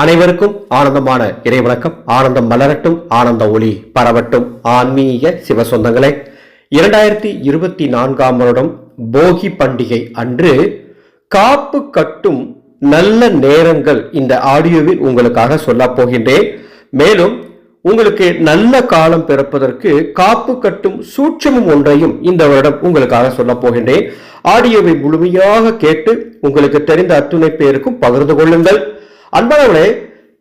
அனைவருக்கும் ஆனந்தமான இறைவணக்கம். ஆனந்தம் மலரட்டும் ஆனந்த ஒளி பரவட்டும். ஆன்மீக சிவ சொந்தங்களே இரண்டாயிரத்தி இருபத்தி நான்காம் வருடம் போகி பண்டிகை அன்று காப்பு கட்டும் நல்ல நேரங்கள் இந்த ஆடியோவில் உங்களுக்காக சொல்லப் போகின்றேன். மேலும் உங்களுக்கு நல்ல காலம் பிறப்பதற்கு காப்பு கட்டும் சூட்சமும் ஒன்றையும் இந்த வருடம் உங்களுக்காக சொல்லப் போகின்றேன். ஆடியோவை முழுமையாக கேட்டு உங்களுக்கு தெரிந்த அத்துணை பேருக்கும் பகிர்ந்து கொள்ளுங்கள். அன்பானவர்களே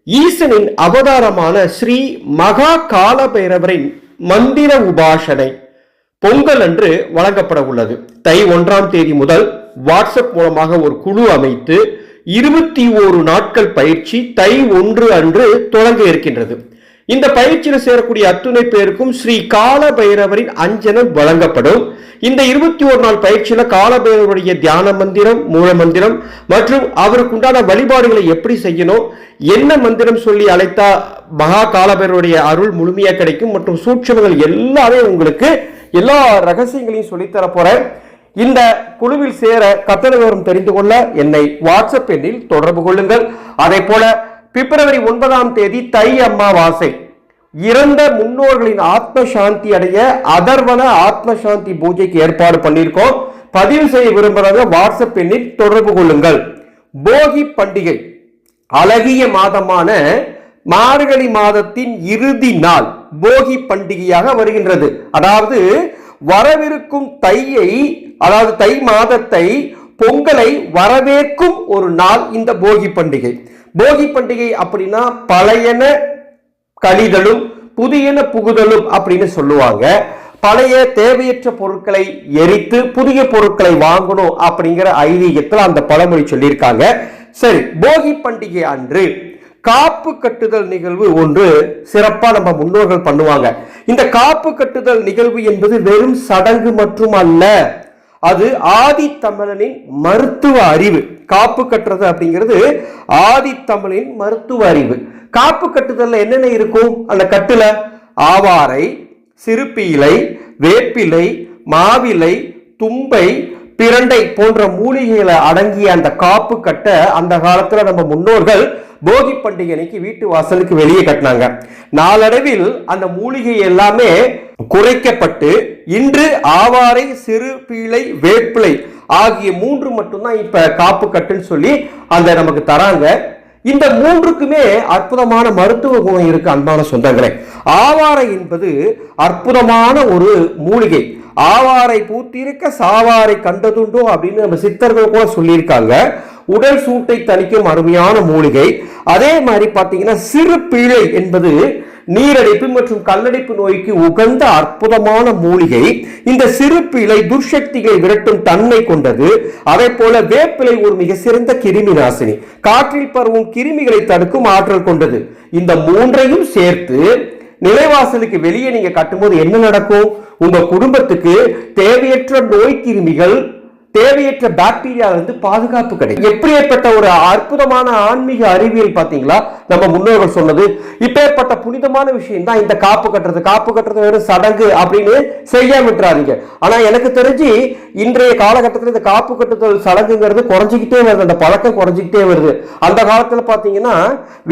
ஈசனின் அவதாரமான ஸ்ரீ மகா கால பைரவரின் மந்திர உபாசனை பொங்கல் அன்று வழங்கப்பட உள்ளது. தை ஒன்றாம் தேதி முதல் வாட்ஸ்அப் மூலமாக ஒரு குழு அமைத்து இருபத்தி ஓரு நாட்கள் பயிற்சி தை ஒன்று அன்று தொடங்க இருக்கின்றது. இந்த பயிற்சியில் சேரக்கூடிய அத்துணை பேருக்கும் ஸ்ரீ கால பைரவரின் அஞ்சனம் வழங்கப்படும். இந்த இருபத்தி ஒரு நாள் பயிற்சியில கால பைரவருடைய தியான மந்திரம் மூல மந்திரம் மற்றும் அவருக்கு உண்டான வழிபாடுகளை எப்படி செய்யணும் என்ன மந்திரம் சொல்லி அழைத்தா மகா காலபைரவருடைய அருள் முழுமையா கிடைக்கும் மற்றும் சூட்சமங்கள் எல்லாமே உங்களுக்கு எல்லா ரகசியங்களையும் சொல்லித்தர போறேன். இந்த குழுவில் சேர கட்டண தெரிந்து கொள்ள என்னை வாட்ஸ்அப் எண்ணில் தொடர்பு கொள்ளுங்கள். அதே போல பிப்ரவரி ஒன்பதாம் தேதி தை அம்மாவாசை இறந்த முன்னோர்களின் ஆத்ம சாந்தி அடைய அதர்வன ஆத்ம சாந்தி பூஜைக்கு ஏற்பாடு பண்ணியிருக்கோம். பதிவு செய்ய விரும்புறவங்க வாட்ஸ்அப் எண்ணில் தொடர்பு கொள்ளுங்கள். போகி பண்டிகை அழகிய மாதமான மார்கழி மாதத்தின் இறுதி நாள் போகி பண்டிகையாக வருகின்றது. அதாவது வரவிருக்கும் தையை அதாவது தை மாதத்தை பொங்கலை வரவேற்கும் ஒரு நாள் இந்த போகி பண்டிகை. போகி பண்டிகை அப்படின்னா பழையன கழிதலும் புதியன புகுதலும் அப்படின்னு சொல்லுவாங்க. பழைய தேவையற்ற பொருட்களை எரித்து புதிய பொருட்களை வாங்கணும் அப்படிங்கிற ஐதீகத்தில் அந்த பழமொழி சொல்லியிருக்காங்க. சரி போகி பண்டிகை அன்று காப்பு கட்டுதல் நிகழ்வு ஒன்று சிறப்பா நம்ம முன்னோர்கள் பண்ணுவாங்க. இந்த காப்பு கட்டுதல் நிகழ்வு என்பது வெறும் சடங்கு மற்றும் அல்ல அது ஆதித்தமிழனின் மருத்துவ அறிவு. காப்பு கட்டுறது அப்படிங்கிறது ஆதித்தமிழின் மருத்துவ அறிவு. காப்பு கட்டுதல்ல என்னென்ன இருக்கும்? அந்த கட்டுல ஆவாரை சிறுபீலை வேப்பிலை மாவிலை தும்பை பிரண்டை போன்ற மூலிகைகளை அடங்கிய அந்த காப்பு கட்ட அந்த காலத்துல நம்ம முன்னோர்கள் போகி பண்டிகை அன்னைக்கு வீட்டு வாசலுக்கு வெளியே கட்டினாங்க. நாளடைவில் அந்த மூலிகை எல்லாமே குறைக்கப்பட்டு இன்று ஆவாரை சிறு பீளை வேப்பிலை ஆகிய மூன்று மட்டும்தான் இப்ப காப்பு கட்டுன்னு சொல்லி அந்த நமக்கு தராங்க. இந்த மூன்றுக்குமே அற்புதமான மருத்துவ குணம் இருக்கு அன்பான சொந்தங்களே. ஆவாரை என்பது அற்புதமான ஒரு மூலிகை. ஆவாரை பூத்திருக்க சாவாரை கண்டதுண்டோ அப்படின்னு நம்ம சித்தர்கள் கூட சொல்லியிருக்காங்க. உடல் சூட்டை தணிக்கும் அருமையான மூலிகை. அதே மாதிரி பார்த்தீங்கன்னா சிறு பீழை என்பது நீரடைப்பு மற்றும் கல்லடைப்பு நோய்க்கு உகந்த அற்புதமான மூலிகை. இந்த சிறு பிழை துர்சக்திகளை விரட்டும் தன்மை கொண்டது. அதே போல வேப்பிலை ஒரு மிக சிறந்த கிருமி நாசினி. காற்றில் பரவும் கிருமிகளை தடுக்கும் ஆற்றல் கொண்டது. இந்த மூன்றையும் சேர்த்து நிலைவாசலுக்கு வெளியே நீங்க கட்டும்போது என்ன நடக்கும்? உங்க குடும்பத்துக்கு தேவையற்ற நோய் கிருமிகள் தேவையற்ற பாக்டீரியா வந்து பாதுகாப்பு கிடைக்கும். எப்படியேற்பட்ட ஒரு அற்புதமான ஆன்மீக அறிவியல் பாத்தீங்களா நம்ம முன்னோர்கள் சொன்னது. இப்பேற்பட்ட புனிதமான விஷயம் தான் இந்த காப்பு கட்டுறது. காப்பு கட்டுறது வெறும் சடங்கு அப்படின்னு செய்ய விட்டுறாதீங்க. ஆனா எனக்கு தெரிஞ்சு இன்றைய காலகட்டத்தில் இந்த காப்பு கட்டுதல் சடங்குங்கிறது குறைஞ்சிக்கிட்டே வருது. அந்த பழக்கம் குறைஞ்சிக்கிட்டே வருது. அந்த காலத்துல பாத்தீங்கன்னா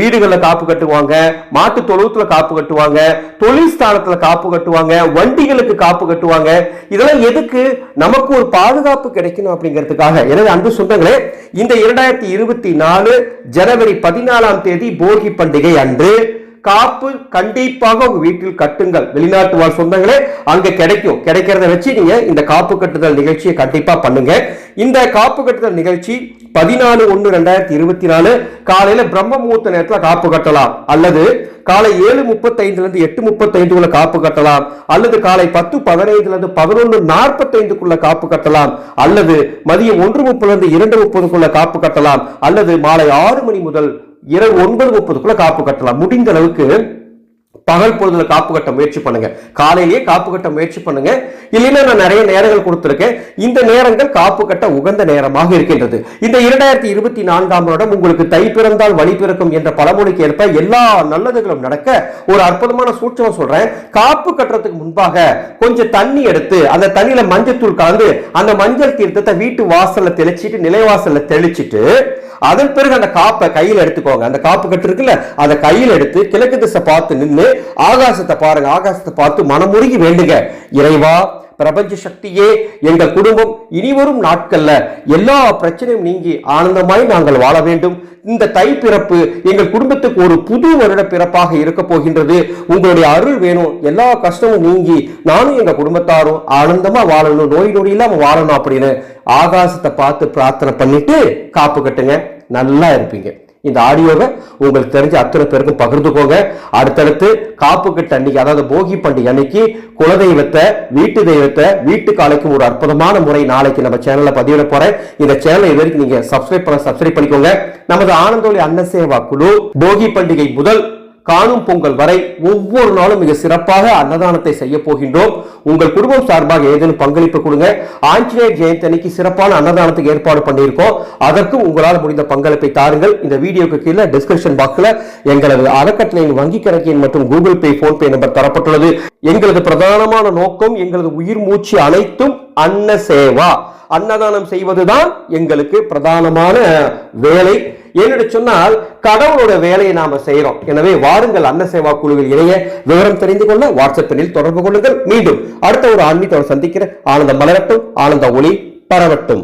வீடுகளில் காப்பு கட்டுவாங்க மாட்டு தொழுவத்துல காப்பு கட்டுவாங்க தொழில் ஸ்தானத்துல காப்பு கட்டுவாங்க வண்டிகளுக்கு காப்பு கட்டுவாங்க. இதெல்லாம் எதுக்கு? நமக்கு ஒரு பாதுகாப்பு கிடைக்கும் கிடைக்கணும் அப்படிங்கிறதுக்காக. எனவே அன்பு சொந்தங்களே இந்த இரண்டாயிரத்தி இருபத்தி நாலு ஜனவரி பதினாலாம் தேதி போகி பண்டிகை அன்று காப்பு கண்டிப்பாக உங்க வீட்டில் கட்டுங்கள். வெளிநாட்டு வாழ் சொந்தங்களே அங்க கிடைக்கும். கிடைக்கிறத வச்சு நீங்க இந்த காப்பு கட்டுதல் நிகழ்ச்சியை கண்டிப்பா பண்ணுங்க. இந்த காப்பு கட்டுதல் நிகழ்ச்சி பதினாலு ஒன்று ரெண்டாயிரத்தி இருபத்தி நாலு காலையில பிரம்ம முகூர்த்த நேரத்துல காப்பு கட்டலாம். அல்லது காலை ஏழு முப்பத்தைந்துல இருந்து எட்டு முப்பத்தைந்துக்குள்ள காப்பு கட்டலாம். அல்லது காலை பத்து பதினைந்துல இருந்து பதினொன்று நாற்பத்தைந்துக்குள்ள காப்பு கட்டலாம். அல்லது மதியம் ஒன்று முப்பதுல இருந்து இரண்டு முப்பதுக்குள்ள காப்பு கட்டலாம். அல்லது மாலை ஆறு மணி முதல் இரவு ஒன்பது முப்பதுக்குள்ள காப்பு கட்டலாம். முடிந்த அளவுக்கு பகல் பொழுதுல காப்பு கட்ட முயற்சி பண்ணுங்க. காலையிலேயே காப்பு கட்ட முயற்சி பண்ணுங்க. இல்லைன்னா நான் நிறைய நேரங்கள் கொடுத்துருக்கேன். இந்த நேரங்கள் காப்பு கட்ட உகந்த நேரமாக இருக்கின்றது. இந்த இரண்டாயிரத்தி இருபத்தி நான்காம் வருடம் உங்களுக்கு தை பிறந்தால் வழி பிறக்கும் என்ற பழமொழிக்கு ஏற்ப எல்லா நல்லதுகளும் நடக்க ஒரு அற்புதமான சூட்சம் சொல்றேன். காப்பு கட்டுறதுக்கு முன்பாக கொஞ்சம் தண்ணி எடுத்து அந்த தண்ணியில மஞ்சத்தூள் கலந்து அந்த மஞ்சள் தீர்த்தத்தை வீட்டு வாசல்ல தெளிச்சிட்டு நிலைவாசல்ல தெளிச்சிட்டு அதன் பிறகு அந்த காப்பை கையில் எடுத்துக்கோங்க. அந்த காப்பு கட்டு இருக்குல்ல அதை கையில் எடுத்து கிழக்கு திசை பார்த்து நின்று ஆகாசத்தை பாருங்க ஆகாசத்தை பார்த்து மனமுருகி வேண்டுங்க. இறைவா பிரபஞ்ச சக்தியே எங்கள் குடும்பம் இனிவரும் நாட்கள்ல எல்லா பிரச்சனையும் நீங்கி ஆனந்தமாய் நாங்கள் வாழ வேண்டும். இந்த தை பிறப்பு எங்கள் குடும்பத்துக்கு ஒரு புது வருட பிறப்பாக இருக்க போகின்றது. உங்களுடைய அருள் வேணும் எல்லா கஷ்டமும் நீங்கி நானும் எங்க குடும்பத்தாரும் ஆனந்தமா வாழணும் நோய் நொடி இல்லாம வாழணும் அப்படின்னு ஆகாசத்தை பார்த்து பிரார்த்தனை பண்ணிட்டு காப்பு கட்டுங்க. நல்லா இருப்பீங்க. இந்த ஆடியோவை உங்களுக்கு தெரிஞ்ச அத்தனை பேருக்கும் பகிர்ந்துக்கோங்க. அடுத்தடுத்து காப்பு கட்ட அன்னைக்கு அதாவது போகி பண்டிகை அன்னைக்கு குலதெய்வத்தை வீட்டு தெய்வத்தை வீட்டு காலைக்கு ஒரு அற்புதமான முறை நாளைக்கு நம்ம சேனல்ல பதிவிட போறேன். இந்த சேனலை இது வரைக்கும் நீங்க சப்ஸ்கிரைப் பண்ண சப்ஸ்கிரைப் பண்ணிக்கோங்க. நமது ஆனந்தோலி அன்னசேவா குழு போகி பண்டிகை முதல் காணும் பொங்கல் வரை ஒவ்வொரு நாளும் மிக சிறப்பாக அன்னதானத்தை செய்ய போகின்றோம். உங்கள் குடும்பம் சார்பாக ஏதேனும் பங்களிப்பு கொடுங்க. ஆஞ்சநேயர் ஜெயந்தனிக்கு சிறப்பான அன்னதானத்துக்கு ஏற்பாடு பண்ணியிருக்கோம். அதற்கும் உங்களால் முடிந்த பங்களிப்பை தாருங்கள். இந்த வீடியோக்கு கீழே டிஸ்கிரிப்ஷன் பாக்ஸ்ல எங்களது அறக்கட்டளையின் வங்கி கணக்கின் மற்றும் கூகுள் பே போன்பே நம்பர் தரப்பட்டுள்ளது. எங்களது பிரதானமான நோக்கம் எங்களது உயிர் மூச்சு அனைத்தும் அன்ன சேவா. அன்னதானம் செய்வதுதான் எங்களுக்கு பிரதானமான வேலை. ஏன்னு சொன்னால் கடவுளோட வேலையை நாம செய்யறோம் எனவே வாருங்கள் அன்ன சேவா குழுவில் இணைய விவரம் தெரிந்து கொள்ள வாட்ஸ்அப்பில் தொடர்பு கொள்ளுங்கள். மீண்டும் அடுத்த ஒரு ஆன்மீகத்தோடு சந்திக்கிற ஆனந்த மலரட்டும் ஆனந்த ஒளி பரவட்டும்.